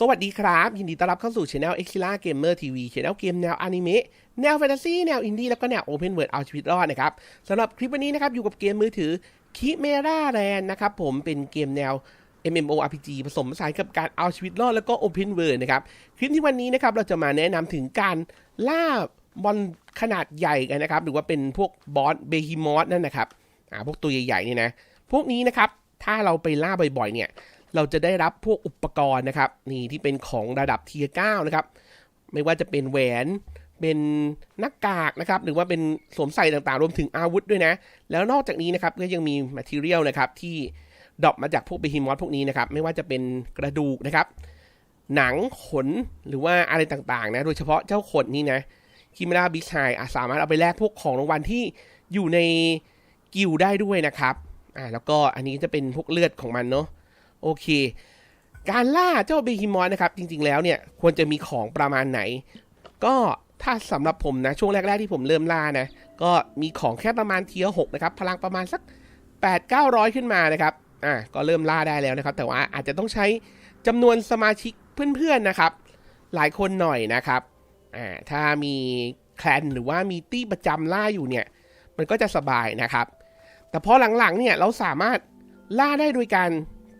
สวัสดีครับ ยินดีต้อนรับเข้าสู่ช anel e x i l a Gamer TV ช anel เกมแนวอนิเมะแนวแฟนตาซีแนวอินดี้แล้วก็แนว Open World เอาชีวิตรอดนะครับสำหรับคลิปวันนี้นะครับ อยู่กับเกมมือถือ Chimera Land นะครับ ผมเป็นเกมแนว MMORPG ผสมผสานกับการเอาชีวิตรอดแล้วก็ Open World นะครับ คลิปที่วันนี้นะครับ เราจะมาแนะนำถึงการล่ามอนขนาดใหญ่กันนะครับ หรือว่าเป็นพวกบอสเบฮิมอสนั่นนะครับอ่าพวกตัวใหญ่ๆนี่นะพวกนี้นะครับถ้าเราไปล่าบ่อยๆเนี่ย เราจะได้รับพวกอุปกรณ์นะครับ นี่ที่เป็นของระดับเทียร์9นะครับ ไม่ว่าจะเป็นแหวน เป็นหน้ากากนะครับ หรือว่าเป็นสวมใส่ต่างๆ รวมถึงอาวุธด้วยนะ แล้วนอกจากนี้นะครับก็ยังมี material นะครับที่ดรอปมาจากพวกเบฮิมอสพวกนี้นะครับ ไม่ว่าจะเป็นกระดูกนะครับ หนังขนหรือว่าอะไรต่างๆนะ โดยเฉพาะเจ้าขนนี่นะคิมราบิชไฮสามารถเอาไปแลกพวกของรางวัลที่อยู่ในกิลได้ด้วยนะครับ อ่าแล้วก็อันนี้จะเป็นพวกเลือดของมันเนาะ โอเค การล่าเจ้าเบฮิมอนนะครับ จริง ๆ แล้วเนี่ยควรจะมีของประมาณไหน ก็ถ้าสำหรับผมนะ ช่วงแรก ๆ ที่ผมเริ่มล่านะ ก็มีของแค่ประมาณเทียหกนะครับ พลังประมาณสัก 8 9 0 0 ขึ้นมานะครับอะก็เริ่มล่าได้แล้วนะครับ แต่ว่าอาจจะต้องใช้จำนวนสมาชิกเพื่อนๆนะครับ หลายคนหน่อยนะครับอ่าถ้ามีแคลนหรือว่ามีตี้ประจำล่าอยู่เนี่ย มันก็จะสบายนะครับ แต่พอหลังๆเนี่ยเราสามารถล่าได้โดยการ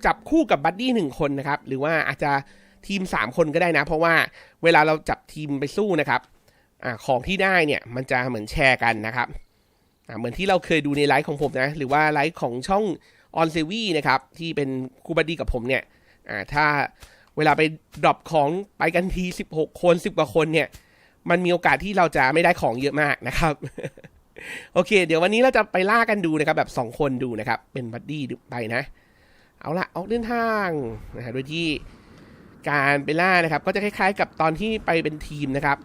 จับคู่กับบัดดี้หนึ่งคนนะครับ หรือว่าอาจจะทีม 3 คนก็ได้นะ เพราะว่าเวลาเราจับทีมไปสู้นะครับอของที่ได้เนี่ยมันจะเหมือนแชร์กันนะครับเหมือนที่เราเคยดูในไลฟ์ของผมนะ หรือว่าไลฟ์ของช่องออนเซวีนะครับ ที่เป็นคู่บัดดี้กับผมเนี่ยถ้าเวลาไปดรอปของไปกันที 16 คน 10 กว่าคนเนี่ย มันมีโอกาสที่เราจะไม่ได้ของเยอะมากนะครับ โอเค เดี๋ยววันนี้เราจะไปล่ากันดูนะครับ แบบ 2 คนดูนะครับ เป็นบัดดี้ไปนะ เอาละออกเดินทางนะฮะโดยที่การไปล่านะครับ ก็จะคล้ายๆ กับตอนที่ไปเป็นทีมนะครับ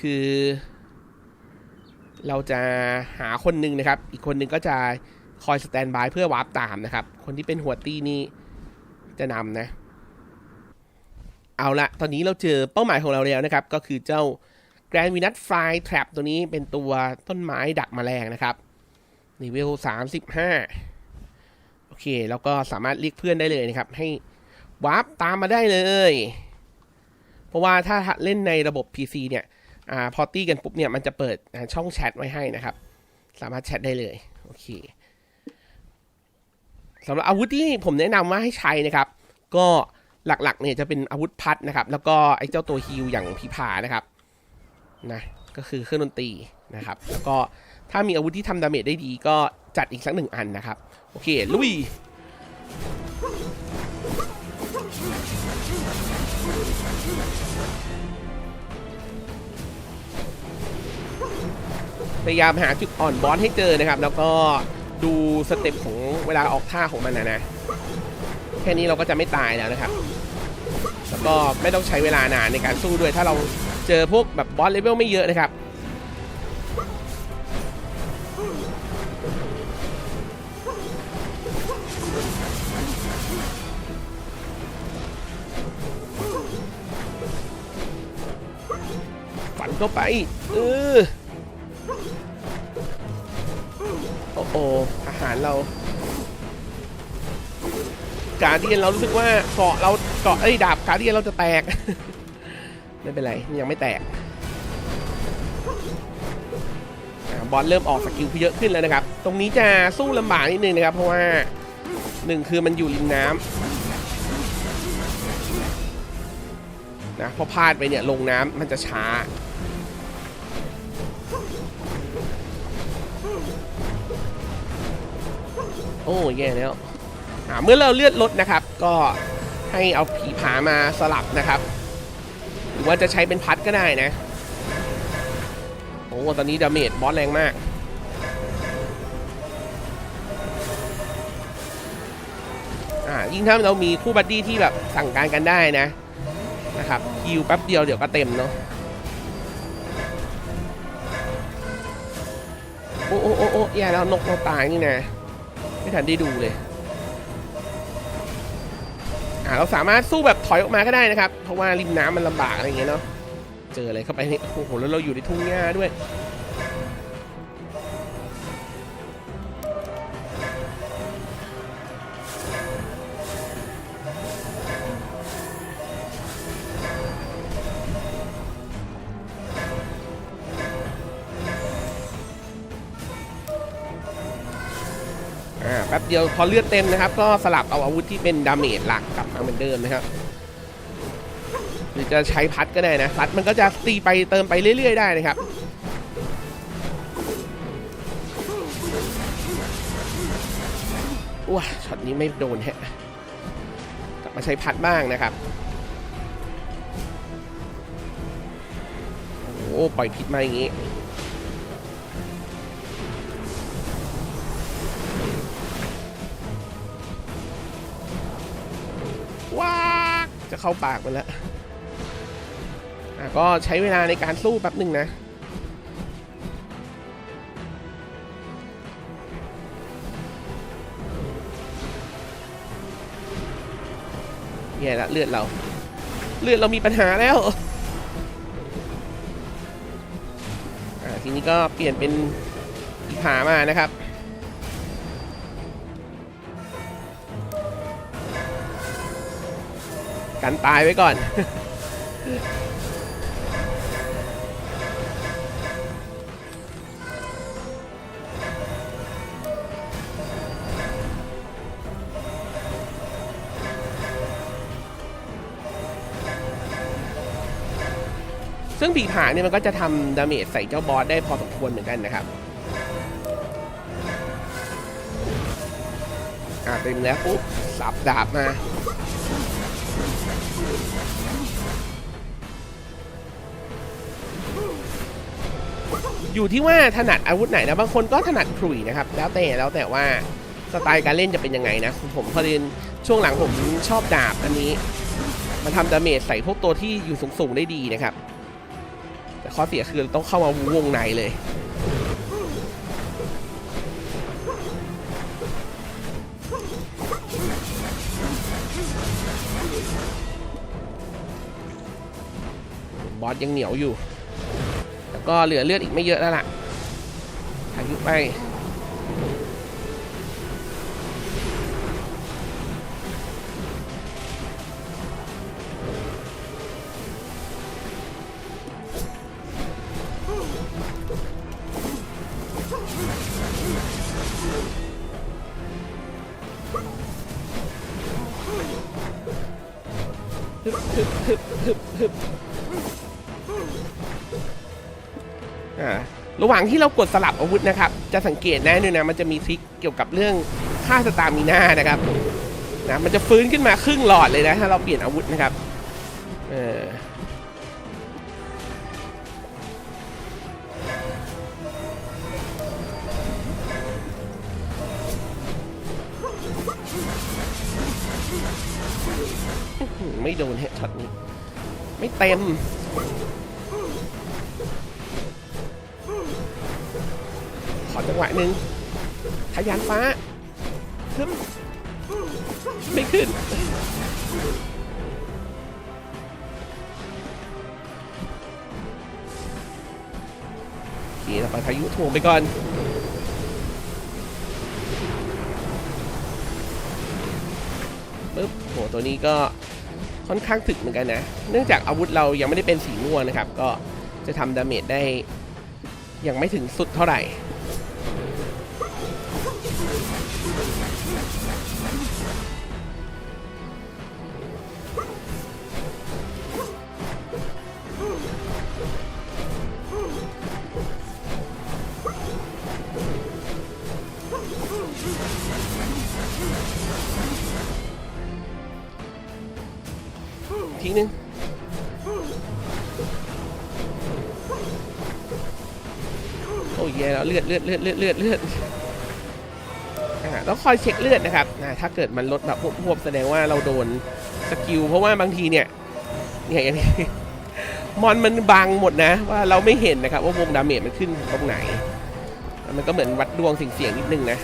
คือ เราจะหาคนหนึ่งนะครับ อีกคนหนึ่งก็จะคอยสแตนบายเพื่อวาร์ปตามนะครับ คนที่เป็นหัวตี้นี่จะนำนะ เอาละตอนนี้เราเจอเป้าหมายของเราแล้วนะครับ ก็คือเจ้า Grand v e n u s Fly Trap ตัวนี้เป็นตัวต้นไม้ดักแมลงนะครับนิเวล35โอเค แล้วก็สามารถเรียกเพื่อนได้เลยนะครับ ให้วาร์ปตามมาได้เลย เพราะว่าถ้าเล่นในระบบ PC เนี่ยอ่าพอตี้กันปุ๊บเนี่ยมันจะเปิดช่องแชทไว้ให้นะครับ สามารถแชทได้เลย โอเคสำหรับอาวุธที่ผมแนะนำว่าให้ใช้นะครับ ก็หลักๆเนี่ยจะเป็นอาวุธพัดนะครับ แล้วก็ไอ้เจ้าตัวฮิลอย่างพิพานะครับนะก็คือเครื่องดนตรีนะครับ แล้วก็ถ้ามีอาวุธที่ทำดาเมจได้ดีก็ จัดอีกสักหนึ่งอันนะครับ โอเค ลุยพยายามหาจุดอ่อนบอสให้เจอนะครับ แล้วก็ดูสเต็ปของเวลาออกท่าของมันนะนะ แค่นี้เราก็จะไม่ตายแล้วนะครับ แล้วก็ไม่ต้องใช้เวลานานในการสู้ด้วย ถ้าเราเจอพวกแบบบอสเลเวลไม่เยอะนะครับ เข้าไปเออโอ้โหอาหารเรา การเดียนเรารู้สึกว่าเกาะเราเกาะไอ้ดาบการเดียนเราจะแตก ไม่เป็นไรยังไม่แตกอบอลเริ่มออกสกิลเยอะขึ้นแล้วนะครับ ตรงนี้จะสู้ลำบากนิดนึงนะครับ เพราะว่าหนึ่งคือมันอยู่ริมน้ำนะพอพลาดไปเนี่ยลงน้ำมันจะช้า โอ้แย่แล้วเมื่อเราเลือดลดนะครับ ก็ให้เอาผีผามาสลับนะครับ หรือว่าจะใช้เป็นพัดก็ได้นะ โอ้ตอนนี้ดาเมจบอสแรงมากอ่ายิ่งถ้าเรามีคู่บัดดี้ที่แบบสั่งการกันได้นะนะครับฮิวแป๊บเดียวเดี๋ยวก็เต็มเนาะโอ้โอ้โอ้โอ้แย่แล้วนกเราตายนี่นะ ไม่ทันได้ดูเลยอ่าเราสามารถสู้แบบถอยออกมาก็ได้นะครับ เพราะว่าริมน้ำมันลำบากอะไรอย่างเงี้ยเนาะเจออะไรเข้าไปนี่โอ้โหแล้วเราอยู่ในทุ่งหญ้าด้วย ป๊บเดียวพอเลือดเต็มนะครับ ก็สลับเอาอาวุธที่เป็นดาเมจหลักกลับมาเหมือนเดิมนะครับหรือจะใช้พัดก็ได้นะพัดมันก็จะตีไปเติมไปเรื่อย ๆ ได้นะครับว้าช็อตนี้ไม่โดนแฮะกลับมาใช้พัดบ้างนะครับโอ้ปล่อยพิษมาอย่างงี้ จะเข้าปากมันแล้วอะก็ใช้เวลาในการสู้แป๊บหนึ่งนะแย่ละเลือดเรา เลือดเรามีปัญหาแล้วอ่าทีนี้ก็เปลี่ยนเป็นอีผามานะครับ กันตายไว้ก่อน ซึ่งปีกผาเนี่ยมันก็จะทำดาเมจใส่เจ้าบอสได้พอสมควรเหมือนกันนะครับอ่าเต็มแล้วปุ๊บสับดาบมา อยู่ที่ว่าถนัดอาวุธไหนนะบางคนก็ถนัดขลุ่ยนะครับ แล้วแต่แล้วแต่ว่าสไตล์การเล่นจะเป็นยังไงนะ ผมพอดีนช่วงหลังผมชอบดาบอันนี้ มันทำดาเมจใส่พวกตัวที่อยู่สูงๆได้ดีนะครับ แต่ข้อเสียคือต้องเข้ามาวงในเลยบอสยังเหนียวอยู่ ก็เหลือเลือดอีกไม่เยอะแล้วล่ะอายุไปฮึบฮึบฮึบฮึบ ระหว่างที่เรากดสลับอาวุธนะครับ จะสังเกตนะเนี่ยนะมันจะมีทริคเกี่ยวกับเรื่องค่าสตามิน่านะครับนะมันจะฟื้นขึ้นมาครึ่งหลอดเลยนะถ้าเราเปลี่ยนอาวุธนะครับเอออื้อหือไม่โดนเฮดช็อตนี้ ไม่เต็ม ขอจังหวะหนึ่งทะยานฟ้าฮึบไม่ขึ้น นี่เราไปพายุถ่วงไปก่อนปึ๊บโหตัวนี้ก็ค่อนข้างถึกเหมือนกันนะ เนื่องจากอาวุธเรายังไม่ได้เป็นสีม่วงนะครับ ก็จะทำดาเมจได้ยังไม่ถึงสุดเท่าไหร่ นึงโอ้ยแย่แล้วเลือดเลือดเลือดเลือดเลือดเลือดต้องคอยเช็คเลือดนะครับถ้าเกิดมันลดแบบพวบแสดงว่าเราโดนสกิลเพราะว่าบางทีเนี่ยเนี่ยอย่างนี้มอนมันบังหมดนะ ว่าเราไม่เห็นนะครับว่าวงดาเมจมันขึ้นตรงไหน มันก็เหมือนวัดดวงเสียงๆนิดนึงนะ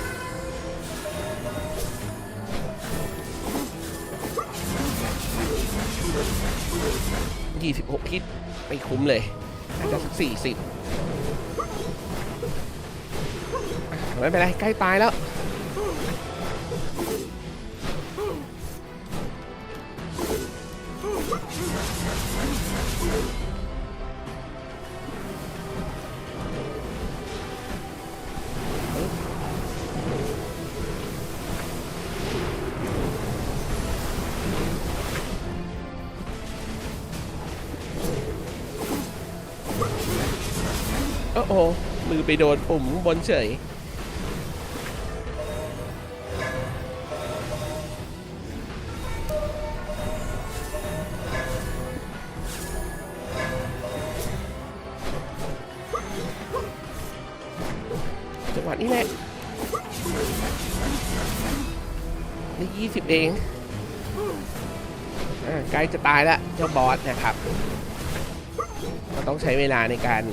ยี่สิบหกพิษไม่คุ้มเลยอาจจะสักสี่สิบไม่เป็นไรใกล้ตายแล้ว โอ้มือไปโดนปุ่มบนเฉย จังหวะนี้แหละนี่ยี่สิบเองอ่าใกล้จะตายแล้วเจ้าบอสนะครับ ก็ต้องใช้เวลาในการ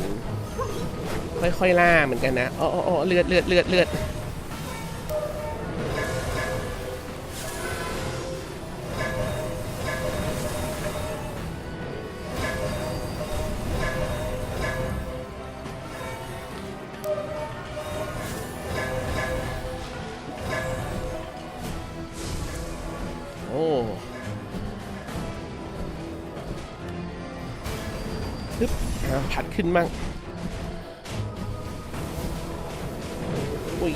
ค่อยๆล่าเหมือนกันนะอ๋ออเลือดเลือดเลือดเลือดโอ้ฮึบผัดขึ้นมั่ง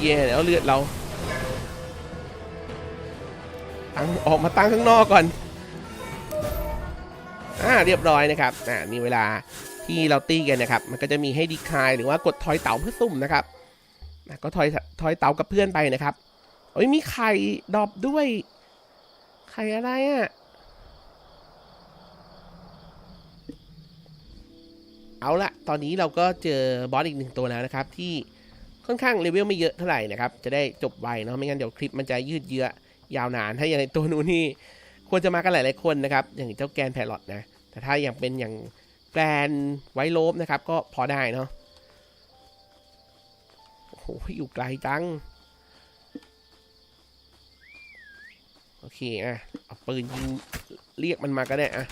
แย่แล้วเลือดเราตั้งออกมาตั้งข้างนอกก่อนอ่าเรียบร้อยนะครับอ่านี่เวลาที่เราตีกันนะครับ มันก็จะมีให้ดีคายหรือว่ากดทอยเต่าเพื่อซุ่มนะครับอะก็ทอยทอยเต่ากับเพื่อนไปนะครับโอ้ยมีไข่ดอปด้วยไข่อะไรอะ่ะเอาละตอนนี้เราก็เจอบอสอีกหนึ่งตัวแล้วนะครับที่ ค่อนข้างเลเวลไม่เยอะเท่าไหร่นะครับ จะได้จบไวเนาะไม่งั้นเดี๋ยวคลิปมันจะยืดเยื้อยาวนาน ถ้าอย่างในตัวนู้นนี่ควรจะมากันหลายๆคนนะครับ อย่างเจ้าแกนแพรอตนะ แต่ถ้าอย่างเป็นอย่างแกรนไวโลบนะครับ ก็พอได้เนาะโอ้โหอยู่ไกลจัง โอเคอะเอาปืนยิงเรียกมันมาก็ได้อะ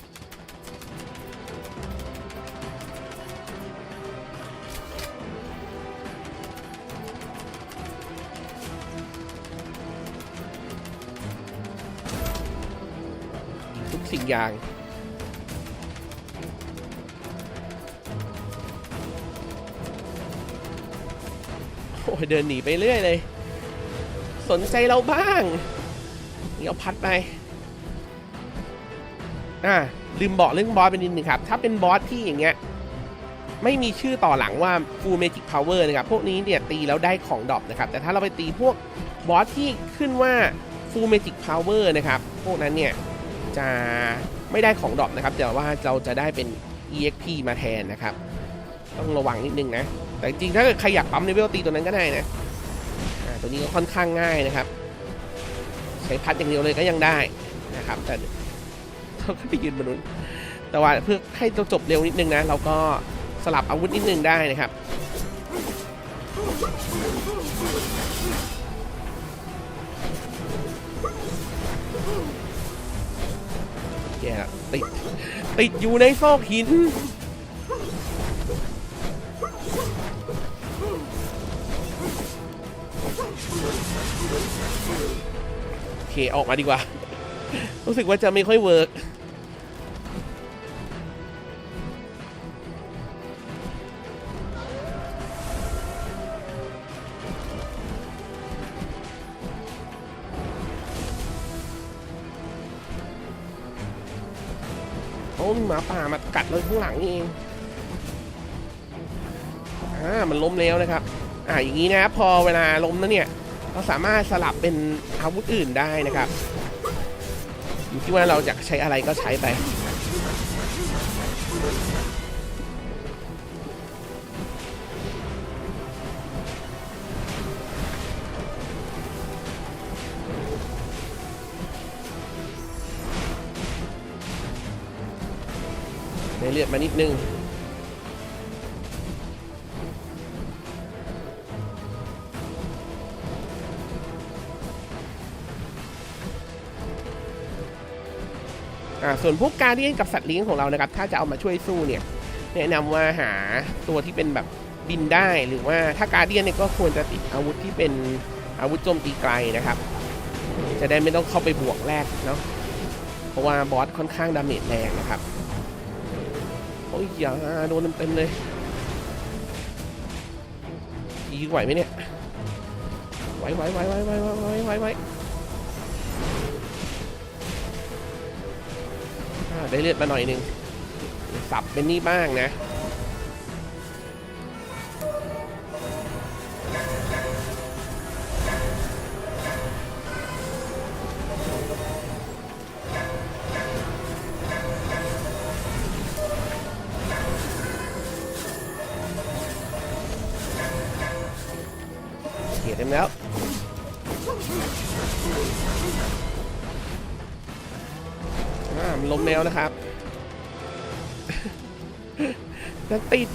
สิ่งอย่าง โอ้ยเดินหนีไปเรื่อยเลย สนใจเราบ้างนี่เอาพัดไปอ่าลืมบอกเรื่องบอสไปนิดนึงครับ ถ้าเป็นบอสที่อย่างเงี้ยไม่มีชื่อต่อหลังว่า Full Magic Power นะครับ พวกนี้เนี่ยตีแล้วได้ของดรอปนะครับ แต่ถ้าเราไปตีพวกบอสที่ขึ้นว่า Full Magic Power นะครับ พวกนั้นเนี่ย จะไม่ได้ของดรอปนะครับ แต่ว่าเราจะได้เป็น EXP มาแทนนะครับ ต้องระวังนิดนึงนะ แต่จริงถ้าเกิดใครอยากปั๊มเลเวลตีตัวนั้นก็ได้นะตัวนี้ก็ค่อนข้างง่ายนะครับ ใช้พัดอย่างเดียวเลยก็ยังได้นะครับ แต่เขาก็ไปยืนบนนู้นแต่ว่าเพื่อให้จบเร็วนิดนึงนะ เราก็สลับอาวุธนิดนึงได้นะครับ แย่ติดติดอยู่ในซอกหิน โอเค ออกมาดีกว่า รู้สึกว่าจะไม่ค่อยเวิร์ก มีหมาป่ามากัดเราข้างหลังนี่เองอ่ามันล้มแล้วนะครับ อ่าอย่างนี้นะพอเวลาล้มนะเนี่ย เราสามารถสลับเป็นอาวุธอื่นได้นะครับอยู่ที่ว่าเราอยากใช้อะไรก็ใช้ไป ในเลือดมานิดนึงอ่าส่วนพวกการเดียนกับสัตว์เลี้ยงของเรานะครับ ถ้าจะเอามาช่วยสู้เนี่ย แนะนำว่าหาตัวที่เป็นแบบบินได้หรือว่าถ้าการเดียนเนี่ยก็ควรจะติดอาวุธที่เป็นอาวุธโจมตีไกลนะครับ จะได้ไม่ต้องเข้าไปบวกแรกเนาะเพราะว่าบอสค่อนข้างดาเมจแรงนะครับ อ้ยอย่าโดนเต็มๆเลยยีไหวไหมเนี่ยไหวไหวไหวไหวไหวไหวไหวไหวได้เลือดมาหน่อยนึงสับเป็นนี่บ้างนะ นั่นติด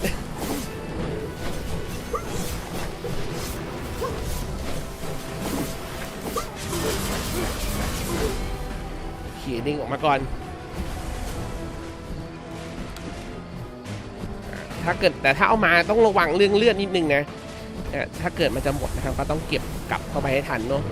ขียดึงออกมาก่อน ถ้าเกิดแต่ถ้าเอามาต้องระวังเรื่องเลือดนิดนึงนะ ถ้าเกิดมันจะหมดนะครับก็ต้องเก็บกลับเข้าไปให้ทันเนาะ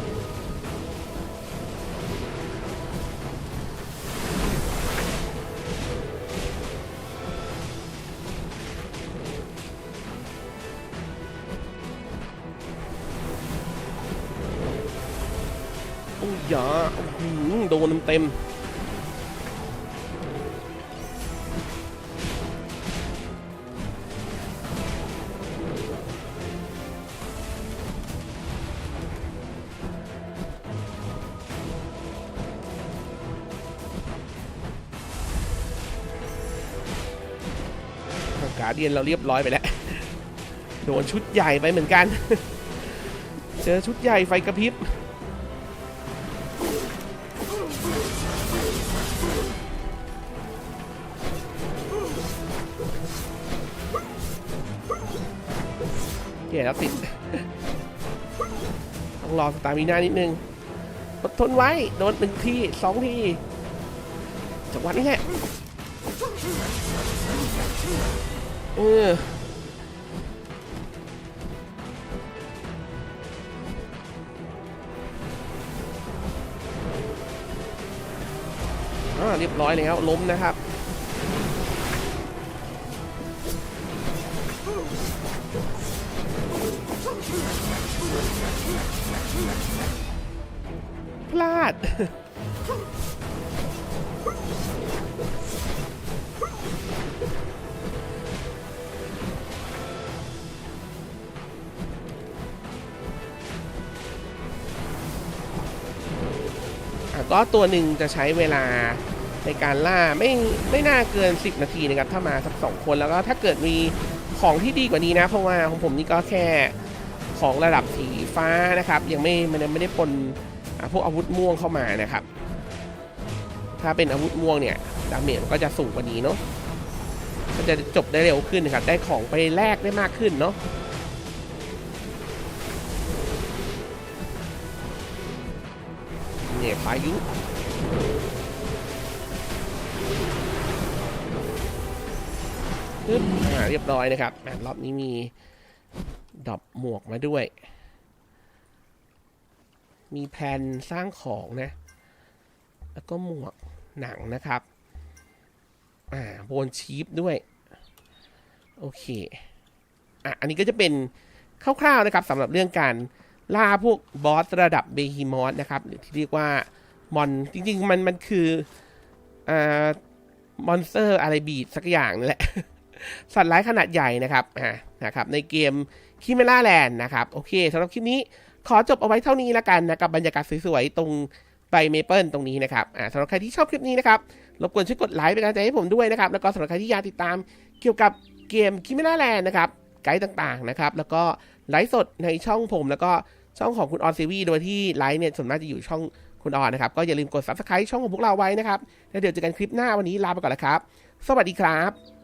อยาโดนเต็มการเดียนเราเรียบร้อยไปแล้ว โดนชุดใหญ่ไปเหมือนกัน เจอชุดใหญ่ไฟกระพริบ แย่แล้วติด ต้องรอสตามิน่านิดนึงอดทนไว้ โดนหนึ่งทีสองทีจังหวะนี้แหละเออเรียบร้อยแล้วล้มนะครับาด ก็ตัวหนึ่งจะใช้เวลาในการล่าไม่ไม่น่าเกิน 10 นาทีนะครับ ถ้ามาสักสองคนแล้วก็ถ้าเกิดมีของที่ดีกว่านี้นะ เพราะว่าของผมนี่ก็แค่ของระดับสีฟ้านะครับ ยังไม่มันไม่ได้ปน พวกอาวุธม่วงเข้ามานะครับ ถ้าเป็นอาวุธม่วงเนี่ยดาเมจก็จะสูงกว่านี้เนาะมันจะจบได้เร็วขึ้นนะครับ ได้ของไปแลกได้มากขึ้นเนาะเนี่ยพายุปึ๊บอ่าเรียบร้อยนะครับอะรอบนี้มีดรอปหมวกมาด้วย มีแผ่นสร้างของนะ แล้วก็หมวกหนังนะครับ อ่าโบนชีฟด้วย โอเค อะ อันนี้ก็จะเป็นคร่าวๆนะครับสำหรับเรื่องการล่าพวกบอสระดับเบฮีมอสนะครับ หรือที่เรียกว่ามอน จริงๆ มันมันคืออ่ามอนสเตอร์อะไรบีดสักอย่างนั่นแหละ สัตว์ร้ายขนาดใหญ่นะครับ อ่า นะครับ ในเกมคิเมล่าแลนด์นะครับ โอเคสำหรับคลิปนี้ ขอจบเอาไว้เท่านี้ละกันนะกับบรรยากาศสวยๆตรงใบเมเปิลตรงนี้นะครับอ่าสำหรับใครที่ชอบคลิปนี้นะครับรบกวนช่วยกดไลค์เป็นกำลังใจให้ผมด้วยนะครับ แล้วก็สำหรับใครที่อยากติดตามเกี่ยวกับเกมคิเมล่าแลนด์นะครับไกด์ต่างๆนะครับ แล้วก็ไลฟ์สดในช่องผมแล้วก็ช่องของคุณออนซีวีโดยที่ไลฟ์เนี่ยส่วนมากจะอยู่ช่องคุณออนนะครับ ก็อย่าลืมกด subscribe ช่องของพวกเราไว้นะครับ แล้วเดี๋ยวเจอกันคลิปหน้าวันนี้ลาไปก่อนแล้วครับ สวัสดีครับ